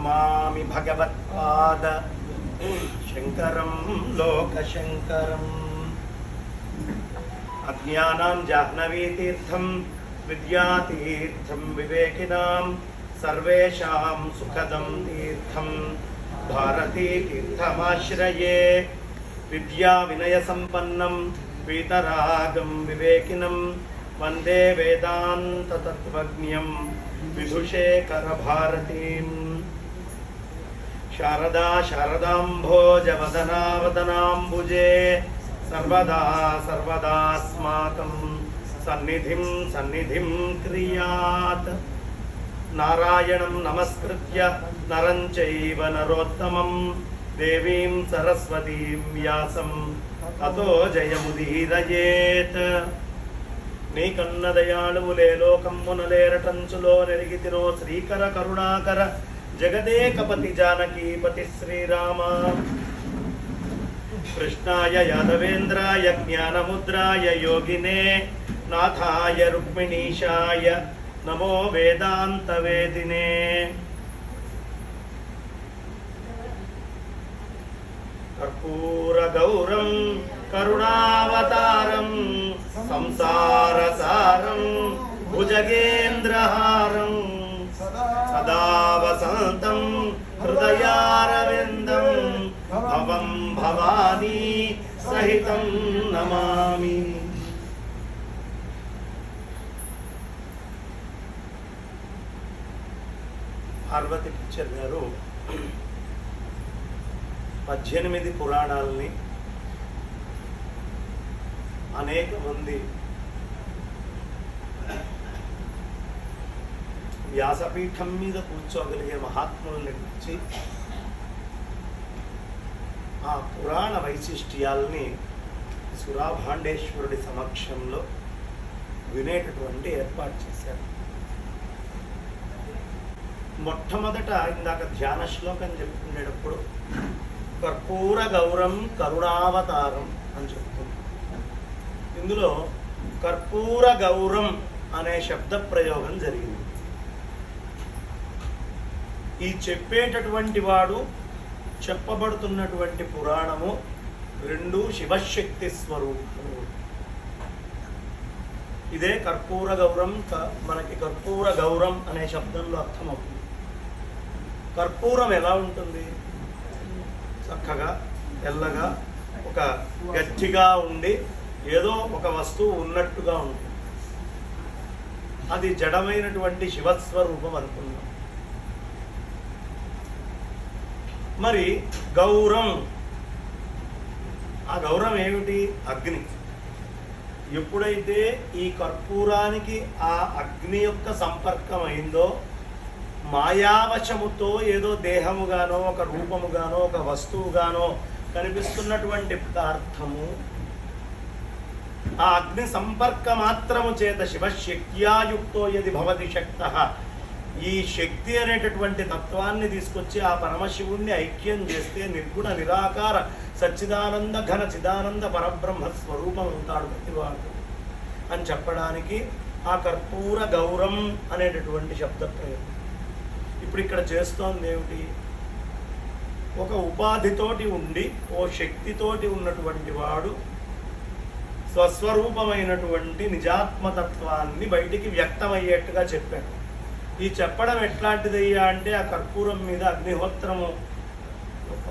नमामि भगवत्पाद शङ्करं, लोकशङ्करम्। अज्ञानां जाह्नवीतीर्थं, विद्यातीर्थं, विवेकिनां, सर्वेषां सुखदं तीर्थं। भारतीतीर्थमाश्रये विद्याविनयसम्पन्नं वीतरागं विवेकिनं, वंदे वेदान्ततत्त्वज्ञं विदुषेकरभारतीम्। శారదా శారదాంభోజవదనావదనాంబుజే సర్వదా సర్వదాస్మాకం సన్నిధిం సన్నిధిం క్రియాత్ నారాయణం నమస్కృత్య నరం చైవ నరోత్తమం దేవీం సరస్వతీం వ్యాసం అతో జయముదీరయేత్ నీకన్న దయాళువులే లోకమ్మునలేరటంచులో నెరిగితిరో శ్రీకర కరుణాకర జగదేకపతి జానకీపతి శ్రీరామ కృష్ణాయ యాదవేంద్రాయ జ్ఞానముద్రాయ యోగినే నాథాయ రుక్మిణీశాయ నమో వేదాంత వేదాంతవేదినే కర్పూరగౌరం కరుణావతారం సంసారసారం భుజగేంద్రహారం సదా వసంతం హృదయారవిందం భవం భవానీ సహితం నమామి పార్వతి పిక్చర్ గారు పద్దెనిమిది పురాణాలని అనేక మంది వ్యాసపీఠం మీద కూర్చోగలిగే మహాత్ముల్ని గురించి ఆ పురాణ వైశిష్ట్యాల్ని సురాభాండేశ్వరుడి సమక్షంలో వినేటటువంటి ఏర్పాటు చేశారు. మొట్టమొదట ఇందాక ధ్యాన శ్లోకం చెప్పుకునేటప్పుడు కర్పూర గౌరం కరుణావతారం అని చెప్తుంది. ఇందులో కర్పూర గౌరం అనే శబ్ద ప్రయోగం జరిగింది. ఈ చెప్పేటటువంటి వాడు చెప్పబడుతున్నటువంటి పురాణము రెండు శివశక్తి స్వరూపము ఇదే కర్పూర గౌరం క- మనకి కర్పూర గౌరం అనే శబ్దంలో అర్థమవుతుంది. కర్పూరం ఎలా ఉంటుంది? చక్కగా తెల్లగా ఒక గట్టిగా ఉండి ఏదో ఒక వస్తువు ఉన్నట్టుగా ఉంటుంది. అది జడమైనటువంటి శివస్వరూపం అనుకున్నాం మరి గౌరం. ఆ గౌరవం ఏమిటి? అగ్ని. ఎప్పుడైతే ఈ కర్పూరానికి ఆ అగ్ని యొక్క సంపర్కం అయిందో మాయావశముతో ఏదో దేహముగానో ఒక రూపముగానో ఒక వస్తువుగానో కనిపిస్తున్నటువంటి పదార్థము ఆ అగ్ని సంపర్క మాత్రము చేత శివశక్త్యాయుక్తో యది భవతి శక్త. ఈ శక్తి అనేటటువంటి తత్వాన్ని తీసుకొచ్చి ఆ పరమశివుణ్ణి ఐక్యం చేస్తే నిర్గుణ నిరాకార సచ్చిదానంద ఘన చిదానంద పరబ్రహ్మ స్వరూపం ఉంటాడు ప్రతివాడు అని చెప్పడానికి ఆ కర్పూర గౌరం అనేటటువంటి శబ్ద ప్రయోగం. ఇప్పుడు ఇక్కడ చేస్తోంది ఏమిటి? ఒక ఉపాధితోటి ఉండి ఓ శక్తితోటి ఉన్నటువంటి వాడు స్వస్వరూపమైనటువంటి నిజాత్మతత్వాన్ని బయటికి వ్యక్తమయ్యేట్టుగా చెప్పాడు. ఈ చెప్పడం ఎట్లాంటిదయ్యా అంటే ఆ కర్పూరం మీద అగ్నిహోత్రము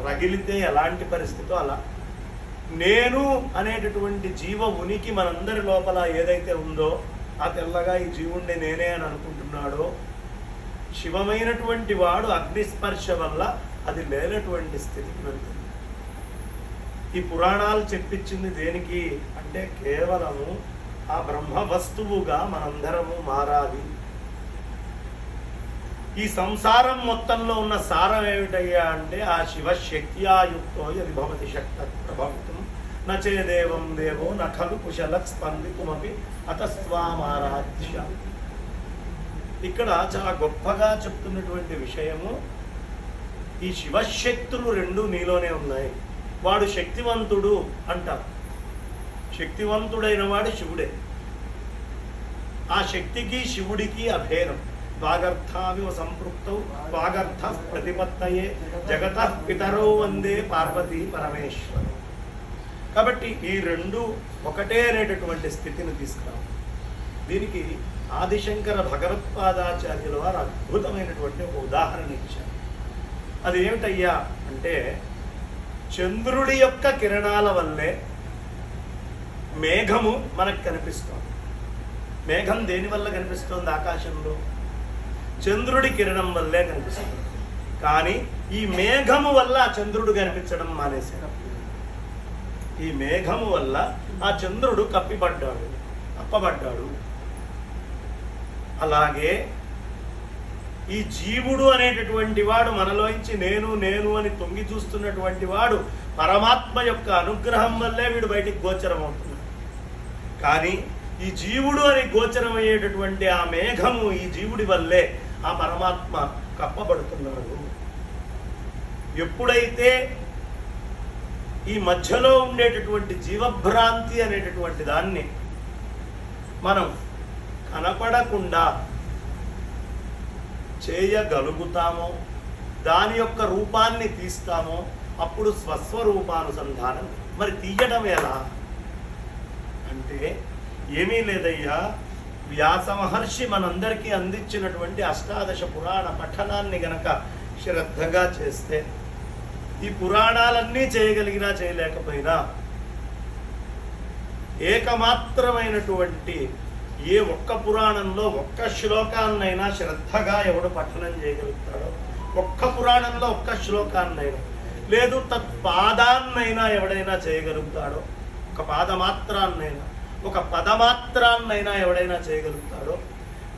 రగిలితే ఎలాంటి పరిస్థితో అలా? నేను అనేటటువంటి జీవ ఉనికి మనందరి లోపల ఏదైతే ఉందో ఆ తెల్లగా ఈ జీవుణ్ణి నేనే అని అనుకుంటున్నాడో శివమైనటువంటి వాడు అగ్నిస్పర్శ వల్ల అది లేనటువంటి స్థితికి వెళ్తుంది. ఈ పురాణాలు చెప్పించింది దేనికి? అంటే కేవలము ఆ బ్రహ్మ వస్తువుగా మనందరము మారాలి. ఈ సంసారం మొత్తంలో ఉన్న సారం ఏమిటయ్యా అంటే ఆ శివశక్త్యాయుక్తో యది భవతి శక్త ప్రభావితం నచేదేవం దేవో నఖలు కుశల స్పందికుమపి అతస్వామారాధ్య ఇక్కడ చాలా గొప్పగా చెప్తున్నటువంటి విషయము ఈ శివశక్తులు రెండు నీలోనే ఉన్నాయి. వాడు శక్తివంతుడు అంటారు. శక్తివంతుడైన వాడు శివుడే. ఆ శక్తికి శివుడికి అభేదం. వాగర్థావివ సంపృక్తౌ వాగర్థ ప్రతిపత్తయే జగత పితరో వందే పార్వతీ పరమేశ్వరు. కాబట్టి ఈ రెండు ఒకటే అనేటటువంటి స్థితిని తీసుకురావు దీనికి ఆదిశంకర భగవత్పాదాచార్యుల వారు అద్భుతమైనటువంటి ఒక ఉదాహరణ ఇచ్చారు. అది ఏమిటయ్యా అంటే చంద్రుడి యొక్క కిరణాల వల్లే మేఘము మనకు కనిపిస్తోంది. మేఘం దేనివల్ల కనిపిస్తోంది ఆకాశంలో? చంద్రుడి కిరణం వల్లే కనిపిస్తుంది. కానీ ఈ మేఘము వల్ల ఆ చంద్రుడు కనిపించడం మానేశాడు. ఈ మేఘము వల్ల ఆ చంద్రుడు కప్పిపడ్డాడు తప్పబడ్డాడు అలాగే ఈ జీవుడు అనేటటువంటి వాడు మనలోంచి నేను నేను అని తొంగి చూస్తున్నటువంటి వాడు పరమాత్మ యొక్క అనుగ్రహం వల్లే వీడు బయటికి గోచరం అవుతున్నాడు. కానీ ఈ జీవుడు అని గోచరం అయ్యేటటువంటి ఆ మేఘము ఈ జీవుడి వల్లే ఆ పరమాత్మ కప్పబడుతున్నాడు. ఎప్పుడైతే ఈ మధ్యలో ఉండేటటువంటి జీవభ్రాంతి అనేటటువంటి దాన్ని మనం కనపడకుండా చేయగలుగుతామో దాని యొక్క రూపాన్ని తీస్తామో అప్పుడు స్వస్వరూపానుసంధానం. మరి తీయడం ఎలా? అంటే ఏమీ లేదయ్యా వ్యాస మహర్షి మనందరికీ అందించినటువంటి అష్టాదశ పురాణ పఠనాన్ని గనక శ్రద్ధగా చేస్తే ఈ పురాణాలన్నీ చేయగలిగినా చేయలేకపోయినా ఏకమాత్రమైనటువంటి ఏ ఒక్క పురాణంలో ఒక్క శ్లోకాన్నైనా శ్రద్ధగా ఎవడు పఠనం చేయగలుగుతాడో ఒక్క పురాణంలో ఒక్క శ్లోకాన్నైనా లేదు తత్పాదాన్నైనా ఎవడైనా చేయగలుగుతాడో ఒక పాదమాత్రాన్నైనా ఒక పదమాత్రాన్నైనా ఎవడైనా చేయగలుగుతాడో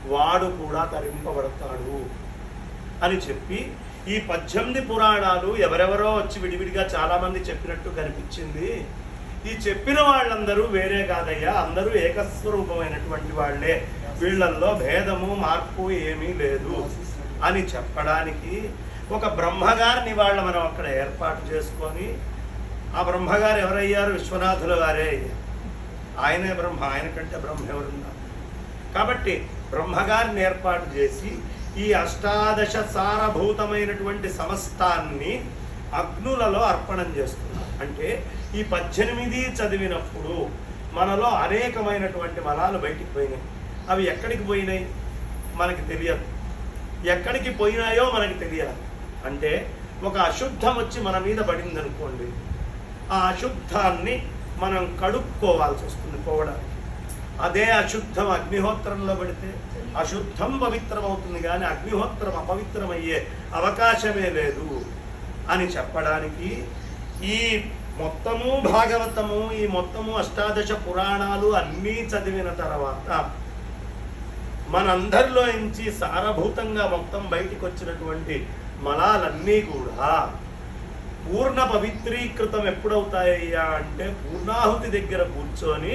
వాడు కూడా తరింపబడతాడు అని చెప్పి ఈ పద్దెనిమిది పురాణాలు ఎవరెవరో వచ్చి విడివిడిగా చాలామంది చెప్పినట్టు కనిపించింది. ఈ చెప్పిన వాళ్ళందరూ వేరే కాదయ్యా అందరూ ఏకస్వరూపమైనటువంటి వాళ్ళే. వీళ్ళల్లో భేదము మార్పు ఏమీ లేదు అని చెప్పడానికి ఒక బ్రహ్మగారిని వాళ్ళ మనం అక్కడ ఏర్పాటు చేసుకొని ఆ బ్రహ్మగారు ఎవరయ్యారు? విశ్వనాథుల వారే అయ్యారు. ఆయనే బ్రహ్మ ఆయన కంటే బ్రహ్మ ఎవరున్నారు? కాబట్టి బ్రహ్మగారిని ఏర్పాటు చేసి ఈ అష్టాదశ సారభూతమైనటువంటి సమస్తాన్ని అగ్నులలో అర్పణం చేస్తున్నారు. అంటే ఈ పద్దెనిమిది చదివినప్పుడు మనలో అనేకమైనటువంటి మలాలు బయటికి పోయినాయి. అవి ఎక్కడికి పోయినాయి? మనకి తెలియదు. ఎక్కడికి పోయినాయో మనకి తెలియాలి అంటే ఒక అశుద్ధం వచ్చి మన మీద పడింది అనుకోండి ఆ అశుద్ధాన్ని మనం కడుక్కోవాల్సి వస్తుంది పోవడానికి. అదే అశుద్ధం అగ్నిహోత్రంలో పడితే అశుద్ధం పవిత్రం అవుతుంది కానీ అగ్నిహోత్రం అపవిత్రమయ్యే అవకాశమే లేదు అని చెప్పడానికి ఈ మొత్తము భాగవతము ఈ మొత్తము అష్టాదశ పురాణాలు అన్నీ చదివిన తర్వాత మనందరిలో నుంచి సారభూతంగా మొత్తం బయటికి వచ్చినటువంటి మలాలన్నీ కూడా పూర్ణ పవిత్రీకృతం ఎప్పుడవుతాయ్యా అంటే పూర్ణాహుతి దగ్గర కూర్చొని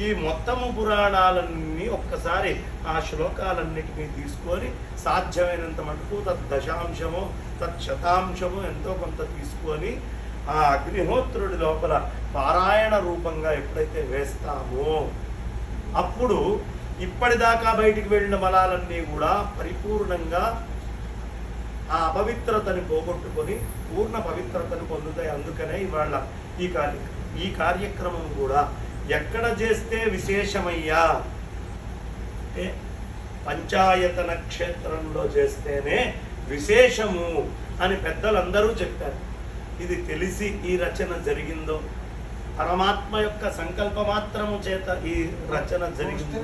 ఈ మొత్తము పురాణాలన్నీ ఒక్కసారి ఆ శ్లోకాలన్నిటినీ తీసుకొని సాధ్యమైనంత మటుకు తత్ దశాంశము తత్ శతాంశము ఎంతో కొంత తీసుకొని ఆ అగ్నిహోత్రుడి లోపల పారాయణ రూపంగా ఎప్పుడైతే వేస్తామో అప్పుడు ఇప్పటిదాకా బయటికి వెళ్ళిన బలాలన్నీ కూడా పరిపూర్ణంగా ఆ అపవిత్రతని పోగొట్టుకొని పూర్ణ పవిత్రతను పొందుతాయి. అందుకనే ఇవాళ ఈ కార్య ఈ కార్యక్రమం కూడా ఎక్కడ చేస్తే విశేషమయ్యా? అంటే పంచాయతన క్షేత్రంలో చేస్తేనే విశేషము అని పెద్దలందరూ చెప్పారు. ఇది తెలిసి ఈ రచన జరిగిందో? పరమాత్మ యొక్క సంకల్ప మాత్రము చేత ఈ రచన జరిగింది?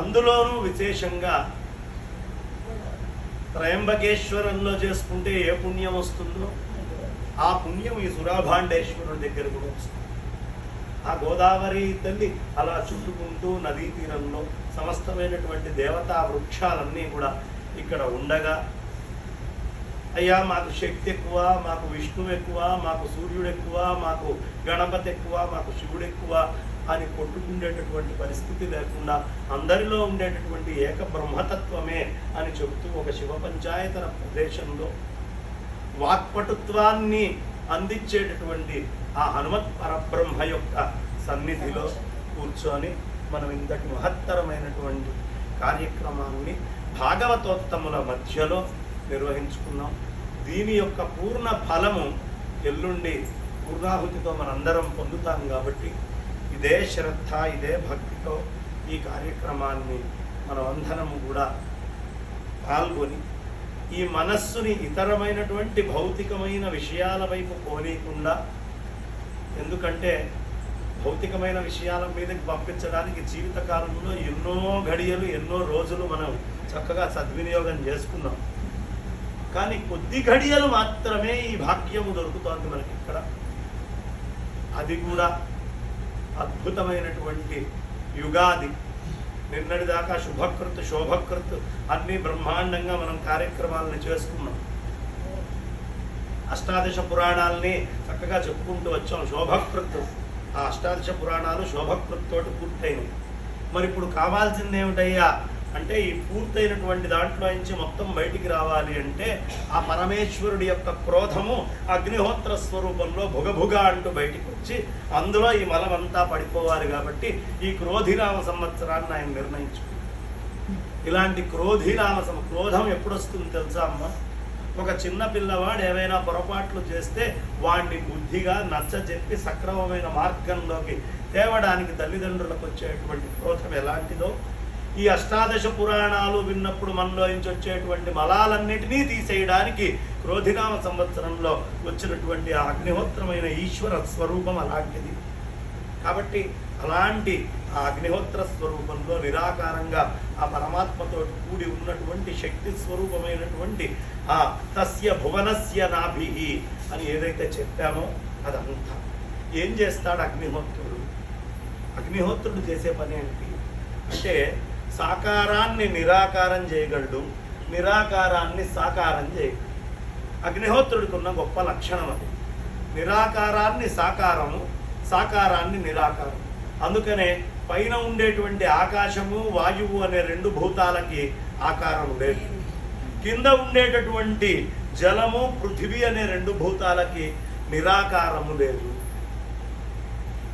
అందులోనూ విశేషంగా త్రయంబకేశ్వరంలో చేసుకుంటే ఏ పుణ్యం వస్తుందో ఆ పుణ్యం ఈ సురాభాండేశ్వరుడి దగ్గర కూడా వస్తుంది. ఆ గోదావరి తల్లి అలా చుట్టుకుంటూ నదీ తీరంలో సమస్తమైనటువంటి దేవతా వృక్షాలన్నీ కూడా ఇక్కడ ఉండగా అయ్యా మాకు శక్తి ఎక్కువ మాకు విష్ణువు ఎక్కువ మాకు సూర్యుడు ఎక్కువ మాకు గణపతి ఎక్కువ మాకు శివుడు ఎక్కువ అని కొట్టుకుండేటటువంటి పరిస్థితి లేకుండా అందరిలో ఉండేటటువంటి ఏక బ్రహ్మతత్వమే అని చెబుతూ ఒక శివ పంచాయతన ప్రదేశంలో వాక్పటుత్వాన్ని అందించేటటువంటి ఆ హనుమత్ పరబ్రహ్మ యొక్క సన్నిధిలో కూర్చొని మనం ఇంతటి మహత్తరమైనటువంటి కార్యక్రమాన్ని భాగవతోత్తముల మధ్యలో నిర్వహించుకున్నాం. దీని యొక్క పూర్ణ ఫలము ఎల్లుండి పూర్ణాహుతితో మనందరం పొందుతాం కాబట్టి ఇదే శ్రద్ధ ఇదే భక్తితో ఈ కార్యక్రమాన్ని మనం అందరము కూడా పాల్గొని ఈ మనస్సుని ఇతరమైనటువంటి భౌతికమైన విషయాల వైపు పోనీయకుండా ఎందుకంటే భౌతికమైన విషయాల మీదకి పంపించడానికి జీవితకాలంలో ఎన్నో ఘడియలు ఎన్నో రోజులు మనం చక్కగా సద్వినియోగం చేసుకున్నాం. కానీ కొద్ది ఘడియలు మాత్రమే ఈ భాగ్యము దొరుకుతోంది మనకి ఇక్కడ. అది కూడా అద్భుతమైనటువంటి యుగాది. నిన్నటి దాకా శుభకృత్ శోభకృత్ అన్ని బ్రహ్మాండంగా మనం కార్యక్రమాలను చేసుకున్నాం. అష్టాదశ పురాణాలని చక్కగా చెప్పుకుంటూ వచ్చాం. శోభకృత్. ఆ అష్టాదశ పురాణాలు శోభకృత్ తోటి పూర్తయినాయి. మరి ఇప్పుడు కావాల్సింది ఏమిటయ్యా అంటే ఈ పూర్తయినటువంటి దాంట్లో నుంచి మొత్తం బయటికి రావాలి అంటే ఆ పరమేశ్వరుడి యొక్క క్రోధము అగ్నిహోత్ర స్వరూపంలో భుగభుగ అంటూ బయటికి వచ్చి అందులో ఈ మలమంతా పడిపోవాలి కాబట్టి ఈ క్రోధిరామ సంవత్సరాన్ని ఆయన నిర్ణయించుకున్నాడు. ఇలాంటి క్రోధిరామ సం క్రోధం ఎప్పుడు వస్తుంది తెలుసా అమ్మ? ఒక చిన్న పిల్లవాడు ఏవైనా పొరపాట్లు చేస్తే వాడిని బుద్ధిగా నచ్చ చెప్పి సక్రమమైన మార్గంలోకి తేవడానికి తల్లిదండ్రులకు వచ్చేటువంటి క్రోధం ఎలాంటిదో ఈ అష్టాదశ పురాణాలు విన్నప్పుడు మనలో నుంచి వచ్చేటువంటి మలాలన్నిటినీ తీసేయడానికి క్రోధినామ సంవత్సరంలో వచ్చినటువంటి ఆ అగ్నిహోత్రమైన ఈశ్వర స్వరూపం అలాంటిది. కాబట్టి అలాంటి ఆ అగ్నిహోత్ర స్వరూపంలో నిరాకారంగా ఆ పరమాత్మతో కూడి ఉన్నటువంటి శక్తి స్వరూపమైనటువంటి ఆ తస్య భువనస్య నాభి అని ఏదైతే చెప్పామో అదంతా. ఏం చేస్తాడు అగ్నిహోత్రుడు? అగ్నిహోత్రుడు చేసే పని ఏంటి? అంటే సాకారాన్ని నిరాకారం చేయగలడు. నిరాకారాన్ని సాకారం చేయగలడు అగ్నిహోత్రుడికి ఉన్న గొప్ప లక్షణం అది. నిరాకారాన్ని సాకారము సాకారాన్ని నిరాకారం. అందుకనే పైన ఉండేటువంటి ఆకాశము వాయువు అనే రెండు భూతాలకి ఆకారం లేదు. కింద ఉండేటటువంటి జలము పృథివీ అనే రెండు భూతాలకి నిరాకారము లేదు.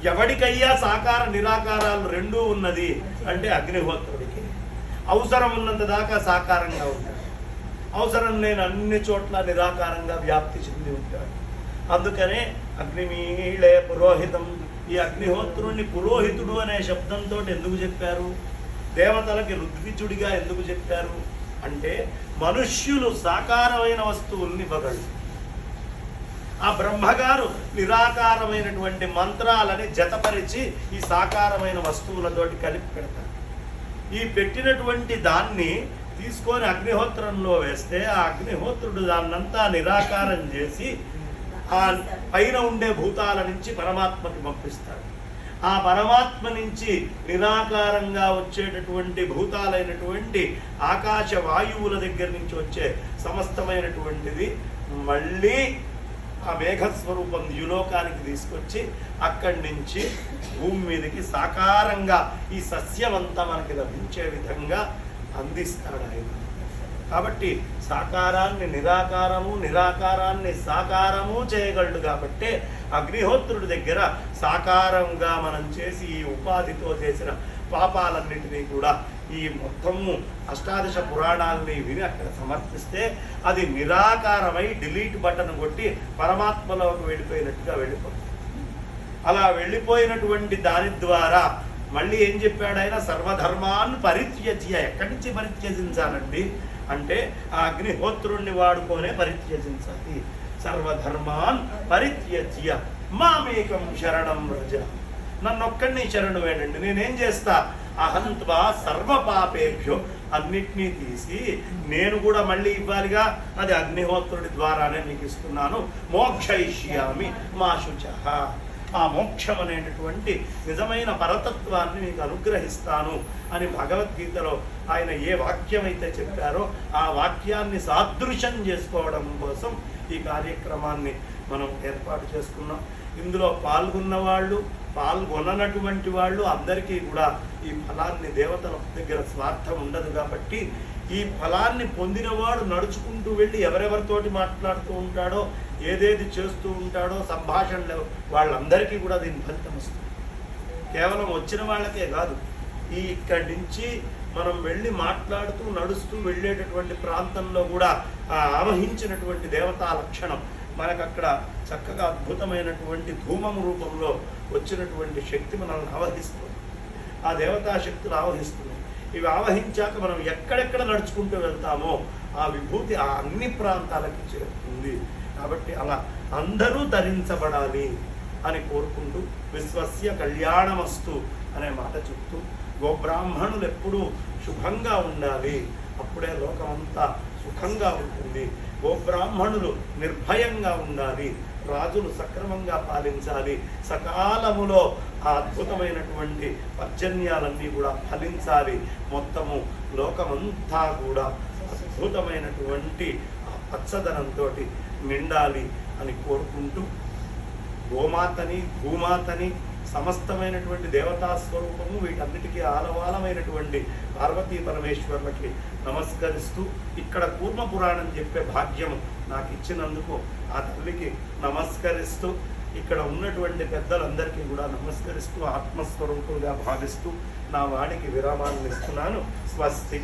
ఎవడికయ్యా సాకార నిరాకారాలు రెండూ ఉన్నది? అంటే అగ్నిహోత్రుడు. అవసరం ఉన్నంత దాకా సాకారంగా ఉంటాడు. అవసరం లేని అన్ని చోట్ల నిరాకారంగా వ్యాప్తి చెంది ఉంటాడు. అందుకనే అగ్నిమీళే పురోహితం. ఈ అగ్నిహోత్రుణ్ణి పురోహితుడు అనే శబ్దంతో ఎందుకు చెప్పారు? దేవతలకి ఋద్విజుడిగా ఎందుకు చెప్పారు? అంటే మనుష్యులు సాకారమైన వస్తువుల్ని ఇవ్వగలరు. ఆ బ్రహ్మగారు నిరాకారమైనటువంటి మంత్రాలని జతపరిచి ఈ సాకారమైన వస్తువులతోటి కలిపి పెడతారు. ఈ పెట్టినటువంటి దాన్ని తీసుకొని అగ్నిహోత్రంలో వేస్తే ఆ అగ్నిహోత్రుడు దాన్నంతా నిరాకారం చేసి ఆ పైన ఉండే భూతాల నుంచి పరమాత్మకి పంపిస్తాడు. ఆ పరమాత్మ నుంచి నిరాకారంగా వచ్చేటటువంటి భూతాలైనటువంటి ఆకాశ వాయువుల దగ్గర నుంచి వచ్చే సమస్తమైనటువంటిది మళ్ళీ ఆ మేఘస్వరూపం యులోకానికి తీసుకొచ్చి అక్కడి నుంచి భూమి మీదకి సాకారంగా ఈ సస్యమంతా మనకి లభించే విధంగా అందిస్తాడు ఆయన. కాబట్టి సాకారాన్ని నిరాకారము నిరాకారాన్ని సాకారము చేయగలడు కాబట్టి అగ్నిహోత్రుడి దగ్గర సాకారంగా మనం చేసి ఈ ఉపాధితో చేసిన పాపాలన్నింటినీ కూడా ఈ మొత్తము అష్టాదశ పురాణాలని విని అక్కడ సమర్పిస్తే అది నిరాకారమై డిలీట్ బటన్ కొట్టి పరమాత్మలోకి వెళ్ళిపోయినట్టుగా వెళ్ళిపోతుంది. అలా వెళ్ళిపోయినటువంటి దాని ద్వారా మళ్ళీ ఏం చెప్పాడు ఆయన? సర్వధర్మాన్ని పరిత్యజ్య ఎక్కడి నుంచి పరిత్యజించాలండి? అంటే ఆ అగ్నిహోత్రుణ్ణి వాడుకొనే పరిత్యజించాలి. సర్వధర్మాన్ పరిత్యజ్య. మామేకం శరణం రజ నన్నొక్కడిని శరణు వేడండి నేనేం చేస్తా? అహంత్వా సర్వ పాపేభ్యో అన్నిటినీ తీసి నేను కూడా మళ్ళీ ఇవ్వాలిగా? అది అగ్నిహోత్రుడి ద్వారానే మీకు ఇస్తున్నాను. మోక్షయిష్యామి మా శుచ. ఆ మోక్షం అనేటటువంటి నిజమైన పరతత్వాన్ని మీకు అనుగ్రహిస్తాను అని భగవద్గీతలో ఆయన ఏ వాక్యం అయితే చెప్పారో ఆ వాక్యాన్ని సాదృశ్యం చేసుకోవడం కోసం ఈ కార్యక్రమాన్ని మనం ఏర్పాటు చేసుకున్నాం. ఇందులో పాల్గొన్న వాళ్ళు పాల్గొననటువంటి వాళ్ళు అందరికీ కూడా ఈ ఫలాన్ని దేవతల దగ్గర స్వార్థం ఉండదు కాబట్టి ఈ ఫలాన్ని పొందినవాడు నడుచుకుంటూ వెళ్ళి ఎవరెవరితోటి మాట్లాడుతూ ఉంటాడో ఏదేది చేస్తూ ఉంటాడో సంభాషణలు వాళ్ళందరికీ కూడా దీని ఫలితం వస్తుంది. కేవలం వచ్చిన వాళ్ళకే కాదు ఈ ఇక్కడి నుంచి మనం వెళ్ళి మాట్లాడుతూ నడుస్తూ వెళ్ళేటటువంటి ప్రాంతంలో కూడా ఆ ఆవహించినటువంటి దేవతా లక్షణం మనకు అక్కడ చక్కగా అద్భుతమైనటువంటి ధూమం రూపంలో వచ్చినటువంటి శక్తి మనల్ని ఆవహిస్తుంది. ఆ దేవతా శక్తులు ఆవహిస్తుంది ఇవి ఆవహించాక మనం ఎక్కడెక్కడ నడుచుకుంటూ వెళ్తామో ఆ విభూతి ఆ అన్ని ప్రాంతాలకి చేరుతుంది. కాబట్టి అలా అందరూ ధరించబడాలి అని కోరుకుంటూ విశ్వస్య కళ్యాణమస్తు అనే మాట చెప్తూ గోబ్రాహ్మణులు ఎప్పుడూ శుభంగా ఉండాలి. అప్పుడే లోకమంతా సుఖంగా ఉంటుంది. గోబ్రాహ్మణులు నిర్భయంగా ఉండాలి రాజులు సక్రమంగా పాలించాలి. సకాలములో ఆ అద్భుతమైనటువంటి పర్జన్యాలన్నీ కూడా ఫలించాలి. మొత్తము లోకమంతా కూడా అద్భుతమైనటువంటి ఆ పచ్చదనంతో నిండాలి అని కోరుకుంటూ గోమాతని భూమాతని సమస్తమైనటువంటి దేవతా స్వరూపము వీటన్నిటికీ ఆలవాలమైనటువంటి పార్వతీ పరమేశ్వర్లకి నమస్కరిస్తూ ఇక్కడ కూర్మ పురాణం చెప్పే భాగ్యము నాకు ఇచ్చినందుకు ఆ తల్లికి నమస్కరిస్తూ ఇక్కడ ఉన్నటువంటి పెద్దలందరికీ కూడా నమస్కరిస్తూ ఆత్మస్వరూపులుగా భావిస్తూ నా వాడికి విరామాన్ని ఇస్తున్నాను. స్వస్తి.